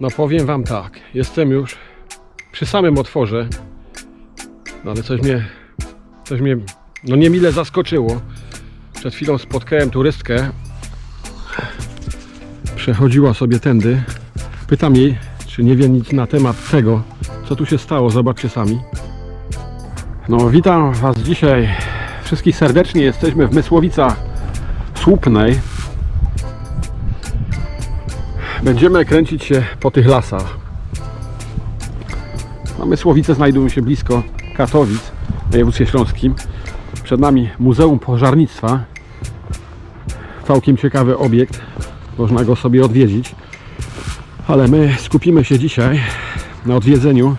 No powiem Wam tak, jestem już przy samym otworze, no ale coś mnie, coś mnie, no niemile zaskoczyło. Przed chwilą spotkałem turystkę, przechodziła sobie tędy. Pytam jej, czy nie wie nic na temat tego, co tu się stało. Zobaczcie sami. No witam Was dzisiaj wszystkich serdecznie. Jesteśmy w Mysłowicach Słupnej. Będziemy kręcić się po tych lasach. A Mysłowice znajdują się blisko Katowic w województwie śląskim. Przed nami Muzeum Pożarnictwa. Całkiem ciekawy obiekt. Można go sobie odwiedzić. Ale my skupimy się dzisiaj na odwiedzeniu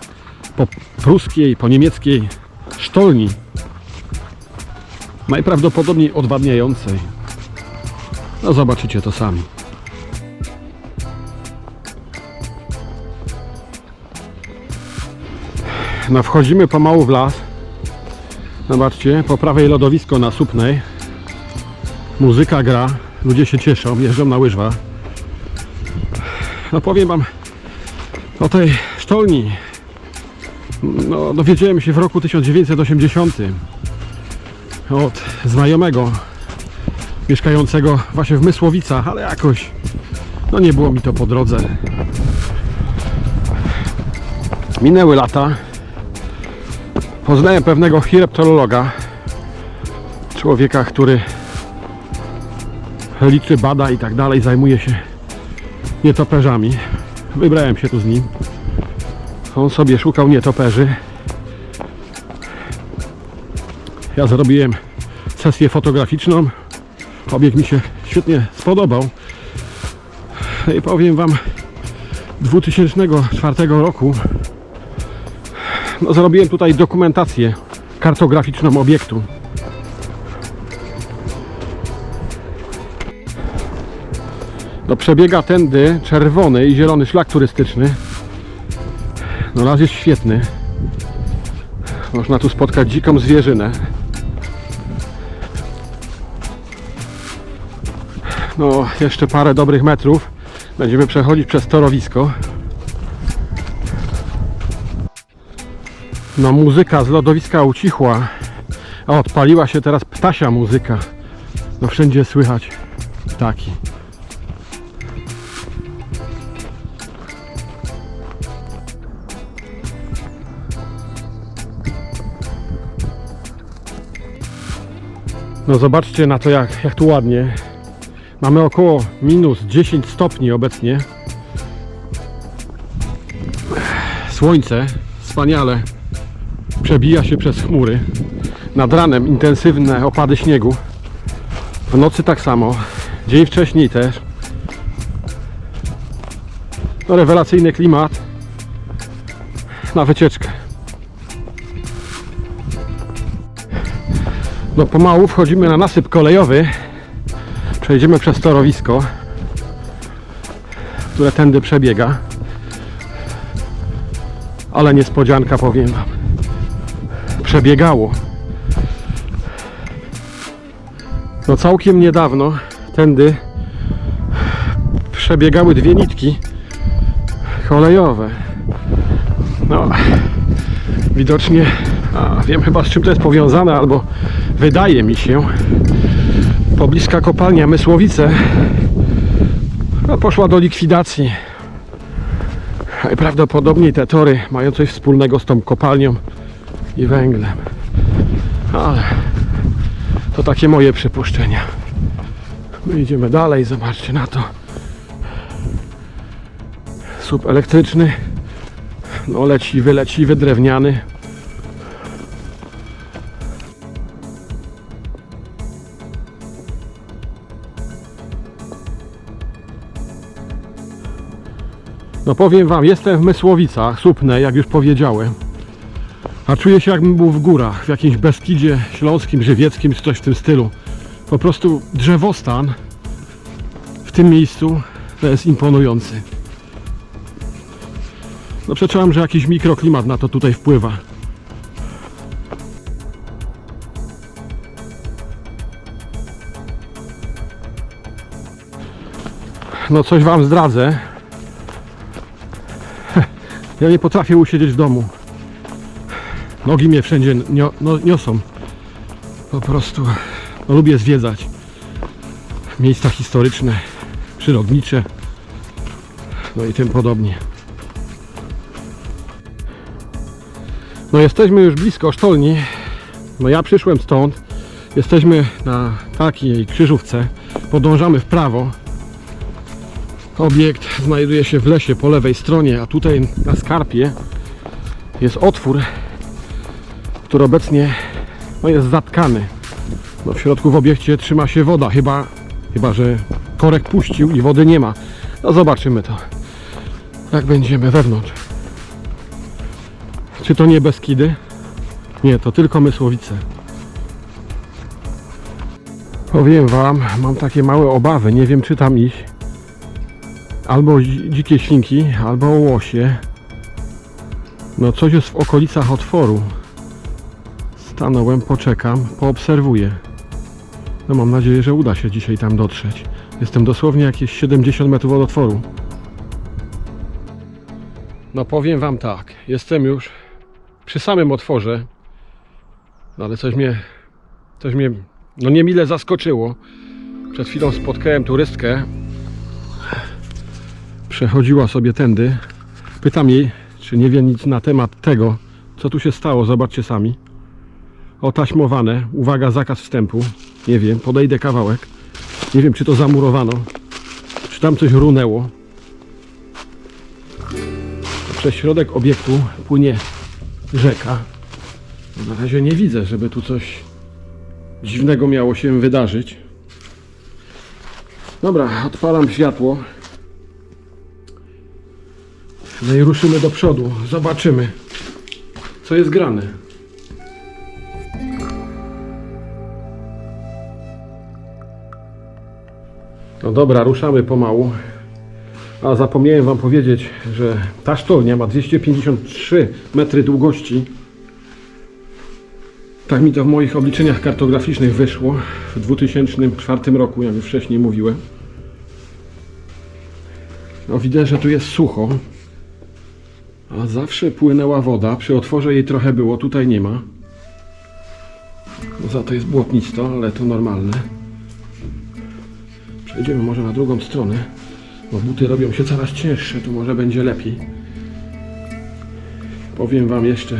po pruskiej, po niemieckiej sztolni. Najprawdopodobniej odwadniającej. No zobaczycie to sami. No wchodzimy pomału w las. Zobaczcie, po prawej lodowisko na Supnej. Muzyka gra, ludzie się cieszą, jeżdżą na łyżwach. No powiem Wam o tej sztolni. No, dowiedziałem się w roku 1980 od znajomego mieszkającego właśnie w Mysłowicach, ale jakoś no nie było mi to po drodze. Minęły lata. Poznałem pewnego chireptologa, człowieka, który liczy, bada i tak dalej, zajmuje się nietoperzami. Wybrałem się tu z nim. On sobie szukał nietoperzy. Ja zrobiłem sesję fotograficzną. Obiekt mi się świetnie spodobał. No i powiem Wam, 2004 roku no, zrobiłem tutaj dokumentację kartograficzną obiektu. No, przebiega tędy czerwony i zielony szlak turystyczny. No las jest świetny. Można tu spotkać dziką zwierzynę. No, jeszcze parę dobrych metrów. Będziemy przechodzić przez torowisko. No, muzyka z lodowiska ucichła, a odpaliła się teraz ptasia muzyka. No, wszędzie słychać ptaki. No zobaczcie na to jak, jak tu ładnie. Mamy około minus 10 stopni obecnie. Słońce wspaniale przebija się przez chmury. Nad ranem intensywne opady śniegu. W nocy tak samo. Dzień wcześniej też. No rewelacyjny klimat na wycieczkę. No pomału wchodzimy na nasyp kolejowy. Przejdziemy przez torowisko, które tędy przebiega. Ale niespodzianka powiem wam. Przebiegało. No całkiem niedawno tędy przebiegały dwie nitki kolejowe. No, widocznie, a wiem chyba z czym to jest powiązane, albo wydaje mi się, pobliska kopalnia Mysłowice no, poszła do likwidacji. Najprawdopodobniej te tory mają coś wspólnego z tą kopalnią i węglem. Ale to takie moje przypuszczenia. My idziemy dalej, zobaczcie na to. Słup elektryczny. No leciwy, leciwy, drewniany. No powiem Wam, jestem w Mysłowicach, Słupnej, jak już powiedziałem. A czuję się jakbym był w górach, w jakimś Beskidzie Śląskim, Żywieckim, czy coś w tym stylu. Po prostu drzewostan w tym miejscu to jest imponujący. No przeczułem, że jakiś mikroklimat na to tutaj wpływa. No coś Wam zdradzę. Ja nie potrafię usiedzieć w domu. Nogi mnie wszędzie nio, no, niosą. Po prostu no, lubię zwiedzać miejsca historyczne, przyrodnicze, no i tym podobnie. No jesteśmy już blisko sztolni. No ja przyszłem stąd. Jesteśmy na takiej krzyżówce. Podążamy w prawo. Obiekt znajduje się w lesie po lewej stronie, a tutaj na skarpie jest otwór, który obecnie no, jest zatkany. No, w środku w obiekcie trzyma się woda, chyba, chyba że korek puścił i wody nie ma. No zobaczymy to, jak będziemy wewnątrz. Czy to nie Beskidy? Nie, to tylko Mysłowice. Powiem Wam, mam takie małe obawy, nie wiem czy tam iść. Albo dzi- dzikie świnki, albo łosie. No coś jest w okolicach otworu. Stanąłem, poczekam, poobserwuję. No mam nadzieję, że uda się dzisiaj tam dotrzeć. Jestem dosłownie jakieś 70 metrów od otworu. No powiem wam tak, jestem już przy samym otworze. No ale coś mnie, coś mnie, no niemile zaskoczyło. Przed chwilą spotkałem turystkę. Przechodziła sobie tędy. Pytam jej, czy nie wie nic na temat tego, co tu się stało. Zobaczcie sami. Otaśmowane. Uwaga, zakaz wstępu. Nie wiem, podejdę kawałek. Nie wiem, czy to zamurowano. Czy tam coś runęło. Przez środek obiektu płynie rzeka. Na razie nie widzę, żeby tu coś dziwnego miało się wydarzyć. Dobra, odpalam światło. No i ruszymy do przodu. Zobaczymy, co jest grane. No dobra, ruszamy pomału. A zapomniałem Wam powiedzieć, że ta sztolnia ma 253 metry długości. Tak mi to w moich obliczeniach kartograficznych wyszło w 2004 roku, jak już wcześniej mówiłem. No widzę, że tu jest sucho. A zawsze płynęła woda. Przy otworze jej trochę było, tutaj nie ma. No za to jest błotnisto, ale to normalne. Przejdziemy może na drugą stronę, bo buty robią się coraz cięższe, tu może będzie lepiej. Powiem Wam jeszcze,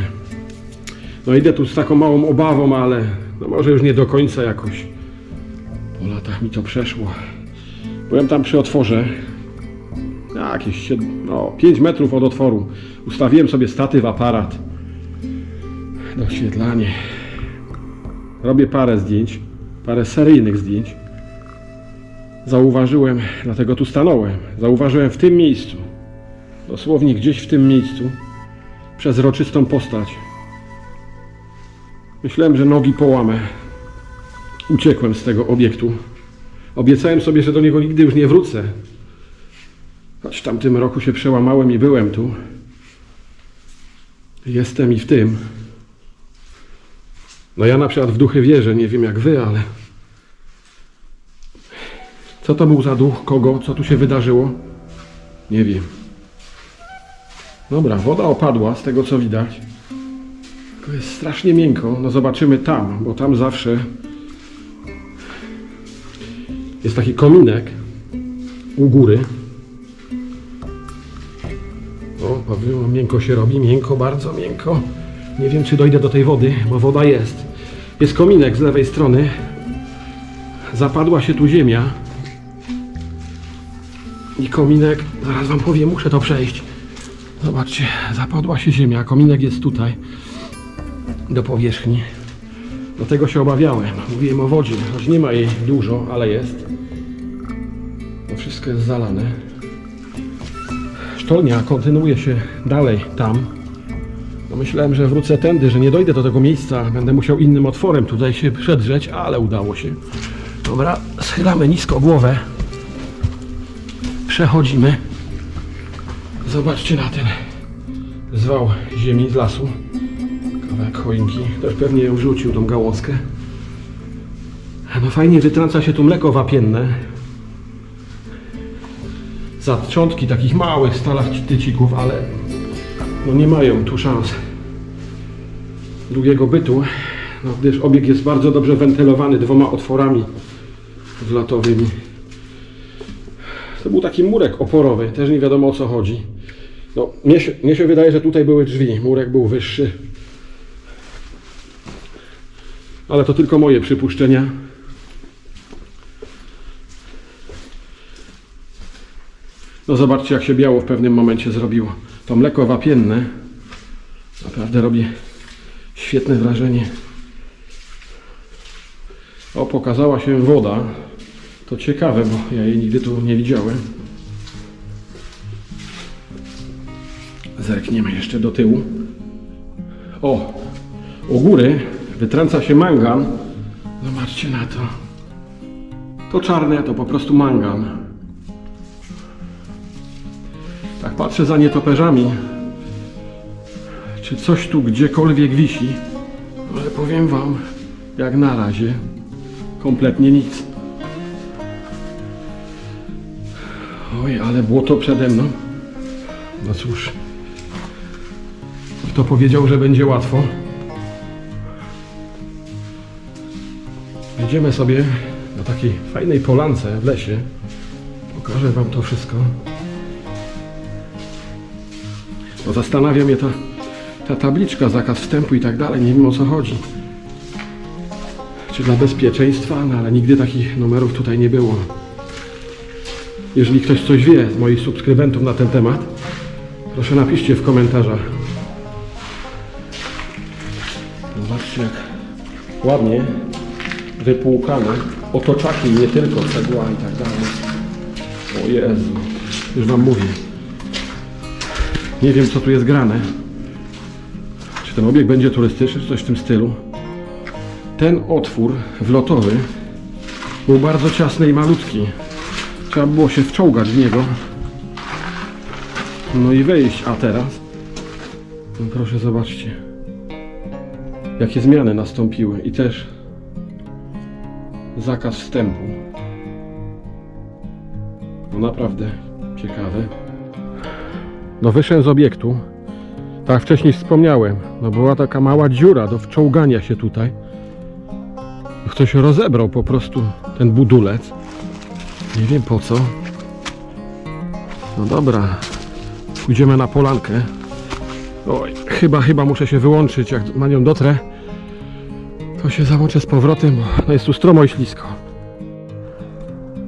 no idę tu z taką małą obawą, ale no może już nie do końca jakoś. Po latach mi to przeszło. Byłem tam przy otworze, jakieś no, 5 metrów od otworu. Ustawiłem sobie statyw, aparat, doświetlanie. Robię parę zdjęć, parę seryjnych zdjęć. Zauważyłem, dlatego tu stanąłem. Zauważyłem w tym miejscu, dosłownie gdzieś w tym miejscu, przezroczystą postać. Myślałem, że nogi połamę. Uciekłem z tego obiektu. Obiecałem sobie, że do niego nigdy już nie wrócę. Choć w tamtym roku się przełamałem i byłem tu. Jestem i w tym. No ja na przykład w duchy wierzę, nie wiem jak wy, ale... Co to był za duch? Kogo? Co tu się wydarzyło? Nie wiem. Dobra, woda opadła z tego co widać. Tylko jest strasznie miękko. No zobaczymy tam, bo tam zawsze jest taki kominek u góry. O, powiem, miękko się robi, miękko, bardzo miękko. Nie wiem, czy dojdę do tej wody, bo woda jest. Jest kominek z lewej strony. Zapadła się tu ziemia. I kominek, zaraz wam powiem, muszę to przejść. Zobaczcie, zapadła się ziemia, kominek jest tutaj, do powierzchni. Dlatego się obawiałem. Mówiłem o wodzie, choć nie ma jej dużo, ale jest. To wszystko jest zalane. Sztolnia kontynuuje się dalej tam. No myślałem, że wrócę tędy, że nie dojdę do tego miejsca. Będę musiał innym otworem tutaj się przedrzeć, ale udało się. Dobra, schylamy nisko głowę. Przechodzimy. Zobaczcie na ten zwał ziemi z lasu. Kawałek choinki. Też pewnie ją rzucił, tą gałązkę. No fajnie wytrąca się tu mleko wapienne. Zatrzątki takich małych stalaktycików, ale no nie mają tu szans długiego bytu, no gdyż obiekt jest bardzo dobrze wentylowany dwoma otworami wlotowymi. To był taki murek oporowy, też nie wiadomo o co chodzi. No, mnie, się, mnie się wydaje, że tutaj były drzwi, murek był wyższy. Ale to tylko moje przypuszczenia. No zobaczcie jak się biało w pewnym momencie zrobiło. To mleko wapienne naprawdę robi świetne wrażenie. O, pokazała się woda. To ciekawe, bo ja jej nigdy tu nie widziałem. Zerkniemy jeszcze do tyłu. O, u góry wytrąca się mangan. Zobaczcie na to. To czarne to po prostu mangan. Tak patrzę za nietoperzami. Czy coś tu gdziekolwiek wisi? Ale powiem wam, jak na razie, kompletnie nic. Oj, ale błoto przede mną. No cóż. Kto powiedział, że będzie łatwo? Jedziemy sobie na takiej fajnej polance w lesie. Pokażę wam to wszystko. Bo zastanawia mnie ta, ta tabliczka, zakaz wstępu i tak dalej. Nie wiem o co chodzi. Czy dla bezpieczeństwa? No ale nigdy takich numerów tutaj nie było. Jeżeli ktoś coś wie z moich subskrybentów na ten temat, proszę napiszcie w komentarzach. Zobaczcie jak ładnie wypłukane otoczaki, nie tylko cegła i tak dalej. O Jezu, już wam mówię. Nie wiem co tu jest grane. Czy ten obiekt będzie turystyczny, czy coś w tym stylu. Ten otwór wlotowy był bardzo ciasny i malutki. Trzeba było się wczołgać w niego. No i wejść, a teraz? No proszę zobaczcie. Jakie zmiany nastąpiły i też zakaz wstępu. No naprawdę ciekawe. No wyszedłem z obiektu. Tak jak wcześniej wspomniałem. No była taka mała dziura do wczołgania się tutaj. Ktoś rozebrał po prostu ten budulec. Nie wiem po co. No dobra. Pójdziemy na polankę. Oj, chyba, chyba muszę się wyłączyć. Jak na nią dotrę, to się załączę z powrotem, bo jest tu stromo i ślisko.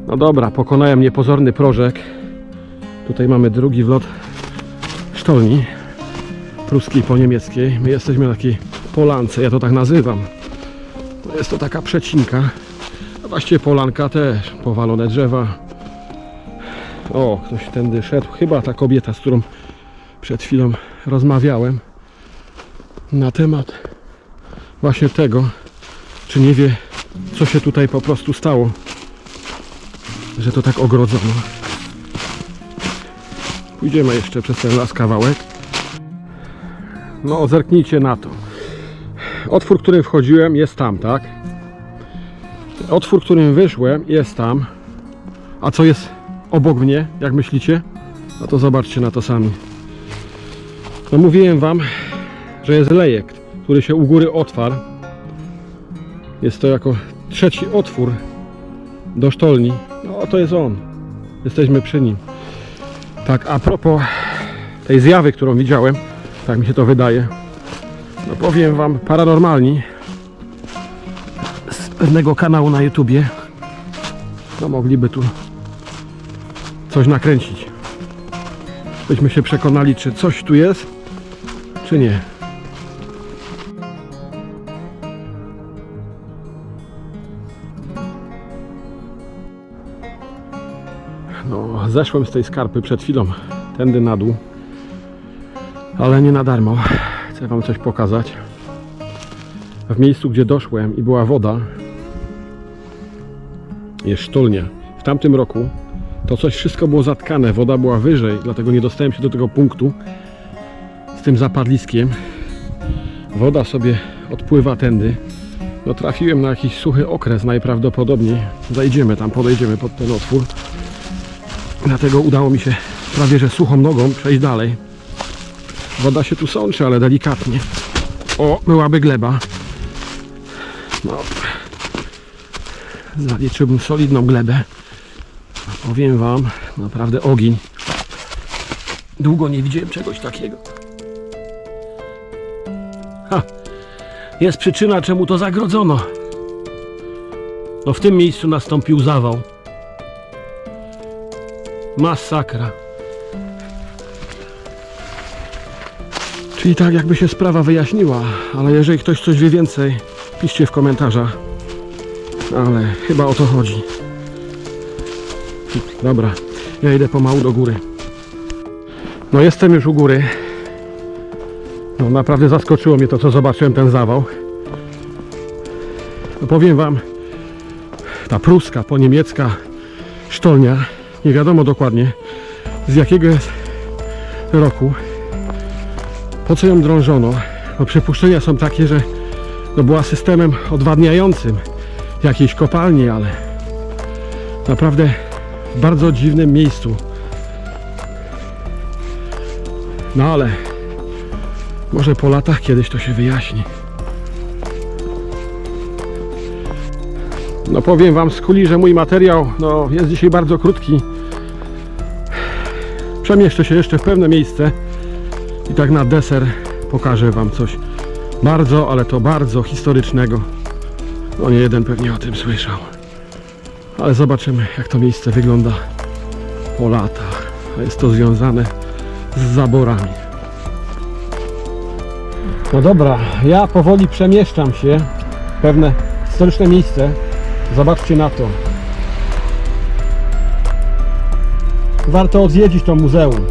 No dobra, pokonałem niepozorny prożek. Tutaj mamy drugi wlot sztolni pruskiej po niemieckiej. My jesteśmy na takiej polance, ja to tak nazywam. Jest to taka przecinka. A właściwie polanka też. Powalone drzewa. O, ktoś tędy szedł. Chyba ta kobieta, z którą przed chwilą rozmawiałem na temat właśnie tego, czy nie wie, co się tutaj po prostu stało, że to tak ogrodzono. Pójdziemy jeszcze przez ten las kawałek. No, zerknijcie na to. Otwór, którym wchodziłem, jest tam, tak? Otwór, którym wyszłem, jest tam. A co jest obok mnie, jak myślicie? No to zobaczcie na to sami. No mówiłem wam, że jest lejek, który się u góry otwarł. Jest to jako trzeci otwór do sztolni. No to jest on. Jesteśmy przy nim. Tak, a propos tej zjawy, którą widziałem, tak mi się to wydaje. No powiem wam, paranormalni pewnego kanału na YouTubie no mogliby tu coś nakręcić. Byśmy się przekonali, czy coś tu jest, czy nie. No, zeszłem z tej skarpy przed chwilą, tędy na dół, ale nie na darmo. Chcę Wam coś pokazać. W miejscu, gdzie doszłem i była woda, jest sztolnia. W tamtym roku to coś wszystko było zatkane, woda była wyżej, dlatego nie dostałem się do tego punktu z tym zapadliskiem. Woda sobie odpływa tędy. No trafiłem na jakiś suchy okres najprawdopodobniej. Zajdziemy tam, podejdziemy pod ten otwór. Dlatego udało mi się prawie że suchą nogą przejść dalej. Woda się tu sączy, ale delikatnie. O, byłaby gleba. No. Zaliczyłbym solidną glebę. A Powiem wam, naprawdę ogień. Długo nie widziałem czegoś takiego. Ha! Jest przyczyna, czemu to zagrodzono. No w tym miejscu nastąpił zawał. Masakra. Czyli tak jakby się sprawa wyjaśniła, ale jeżeli ktoś coś wie więcej, piszcie w komentarzach. Ale chyba o to chodzi. Dobra, ja idę pomału do góry. No jestem już u góry. No naprawdę zaskoczyło mnie to, co zobaczyłem, ten zawał. No powiem wam, ta pruska, po niemiecka sztolnia, nie wiadomo dokładnie z jakiego jest roku, po co ją drążono. No przypuszczenia są takie, że no była systemem odwadniającym jakiejś kopalni, ale naprawdę w bardzo dziwnym miejscu. No ale może po latach kiedyś to się wyjaśni. No powiem Wam z kuli, że mój materiał no, jest dzisiaj bardzo krótki. Przemieszczę się jeszcze w pewne miejsce i tak na deser pokażę Wam coś bardzo, ale to bardzo historycznego. No nie jeden pewnie o tym słyszał. Ale zobaczymy jak to miejsce wygląda po latach. Jest to związane z zaborami. No dobra, ja powoli przemieszczam się w pewne historyczne miejsce. Zobaczcie na to. Warto odwiedzić to muzeum.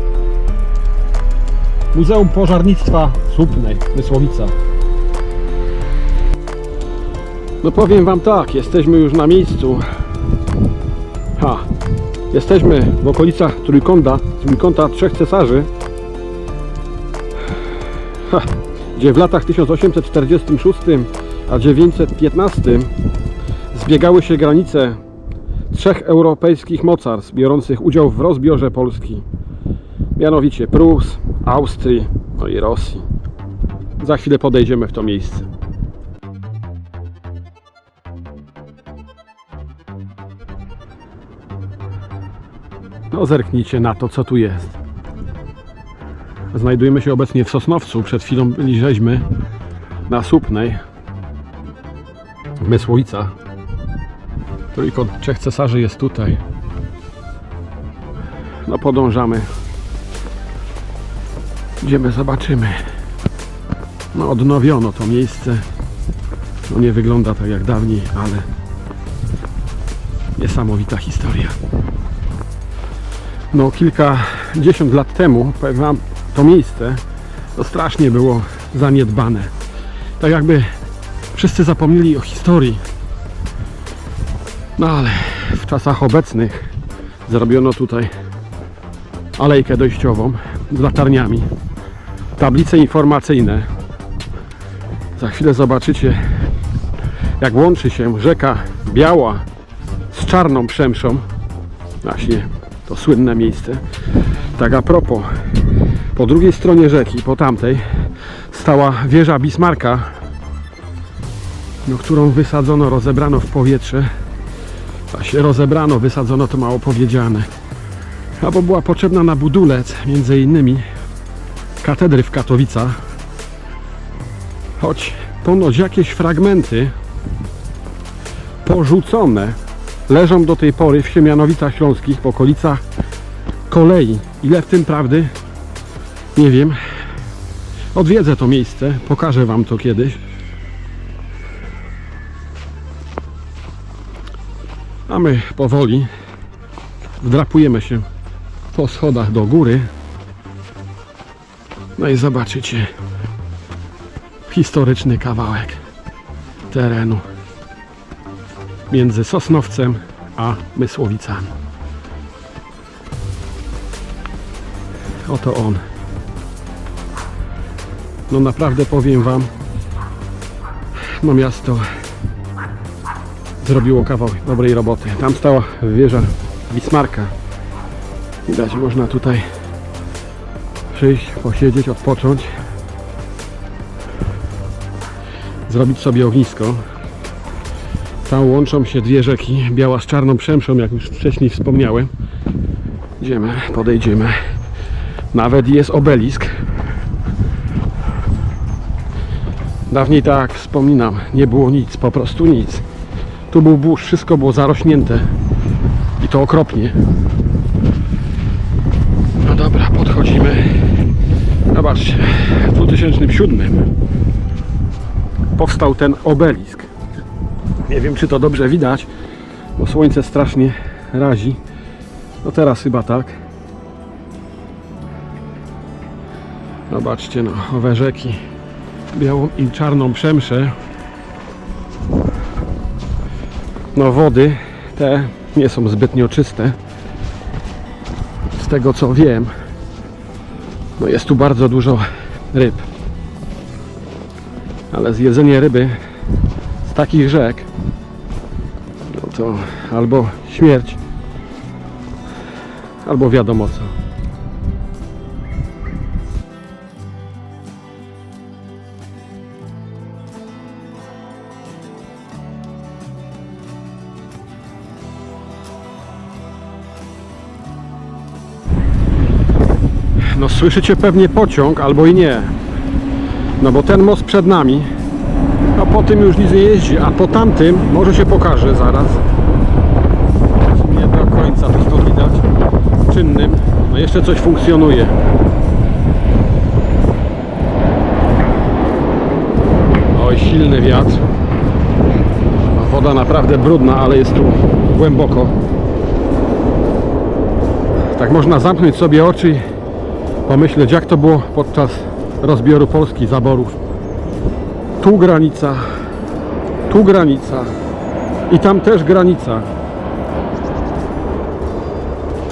Muzeum Pożarnictwa Słupnej, Mysłowica. No powiem Wam tak, jesteśmy już na miejscu. Ha, jesteśmy w okolicach Trójkąta, Trójkąta Trzech Cesarzy. Ha, gdzie w latach 1846 a 915 zbiegały się granice trzech europejskich mocarstw biorących udział w rozbiorze Polski. Mianowicie Prus, Austrii, no i Rosji. Za chwilę podejdziemy w to miejsce. No zerknijcie na to, co tu jest. Znajdujemy się obecnie w Sosnowcu. Przed chwilą byliśmy na Słupnej. Mysłowica. Trójkąt Trzech Cesarzy jest tutaj. No podążamy. Idziemy, zobaczymy. No odnowiono to miejsce. No nie wygląda tak jak dawniej, ale niesamowita historia. No kilkadziesiąt lat temu, powiem wam, to miejsce to strasznie było zaniedbane. Tak jakby wszyscy zapomnieli o historii. No ale w czasach obecnych zrobiono tutaj alejkę dojściową z latarniami, tablice informacyjne. Za chwilę zobaczycie, jak łączy się rzeka Biała z Czarną Przemszą. Właśnie to słynne miejsce. Tak a propos, po drugiej stronie rzeki, po tamtej, stała wieża Bismarka, no, którą wysadzono, rozebrano w powietrze. Właśnie rozebrano, wysadzono to mało powiedziane. Albo była potrzebna na budulec, między innymi katedry w Katowicach. Choć ponoć jakieś fragmenty porzucone leżą do tej pory w Siemianowicach Śląskich, w okolicach kolei. Ile w tym prawdy? Nie wiem. Odwiedzę to miejsce, pokażę Wam to kiedyś. A my powoli wdrapujemy się po schodach do góry. No i zobaczycie historyczny kawałek terenu między Sosnowcem a Mysłowicami. Oto on. No naprawdę powiem Wam, no miasto zrobiło kawał dobrej roboty. Tam stała wieża Bismarka. Widać, można tutaj Przyjść, posiedzieć, odpocząć. Zrobić sobie ognisko. Tam łączą się dwie rzeki, biała z czarną przemszą, jak już wcześniej wspomniałem. Idziemy, podejdziemy. Nawet jest obelisk. Dawniej tak wspominam, nie było nic, po prostu nic. Tu był burz, wszystko było zarośnięte. I to okropnie. No dobra, podchodzimy. Zobaczcie, w 2007 powstał ten obelisk. Nie wiem, czy to dobrze widać, bo słońce strasznie razi. No teraz chyba tak. Zobaczcie, no, owe rzeki. Białą i czarną przemszę. No wody te nie są zbytnio czyste. Z tego co wiem, no jest tu bardzo dużo ryb. Ale zjedzenie ryby takich rzek no to albo śmierć, albo wiadomo co. No słyszycie pewnie pociąg, albo i nie. No bo ten most przed nami, po tym już nic nie jeździ, a po tamtym może się pokaże zaraz. Nie do końca to widać. Czynnym. No jeszcze coś funkcjonuje. Oj, silny wiatr. No, Woda naprawdę brudna, ale jest tu głęboko. Tak można zamknąć sobie oczy i pomyśleć jak to było podczas rozbioru Polski, zaborów. Tu granica, tu granica i tam też granica.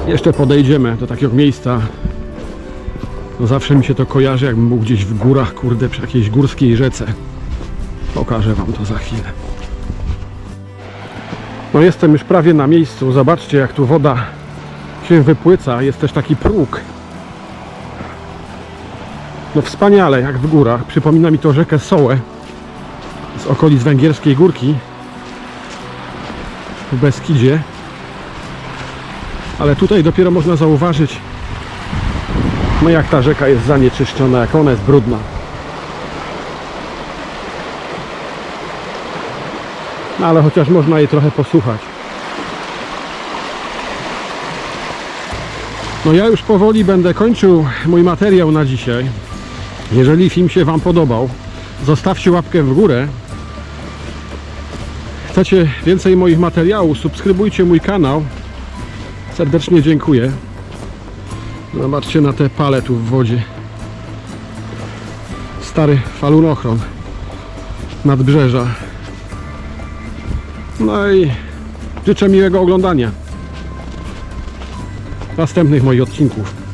Jeszcze podejdziemy do takiego miejsca. No zawsze mi się to kojarzy, jakbym był gdzieś w górach, kurde, przy jakiejś górskiej rzece. Pokażę Wam to za chwilę. No jestem już prawie na miejscu. Zobaczcie, jak tu woda się wypłyca. Jest też taki próg. No wspaniale, jak w górach. Przypomina mi to rzekę Sołę okolic Węgierskiej Górki w Beskidzie. Ale tutaj dopiero można zauważyć, no jak ta rzeka jest zanieczyszczona, jak ona jest brudna. No ale chociaż można jej trochę posłuchać. No ja już powoli będę kończył mój materiał na dzisiaj. Jeżeli film się Wam podobał, zostawcie łapkę w górę. Chcecie więcej moich materiałów, subskrybujcie mój kanał. Serdecznie dziękuję. Zobaczcie na te pale tu w wodzie. Stary falunochron nadbrzeża. No i życzę miłego oglądania następnych moich odcinków.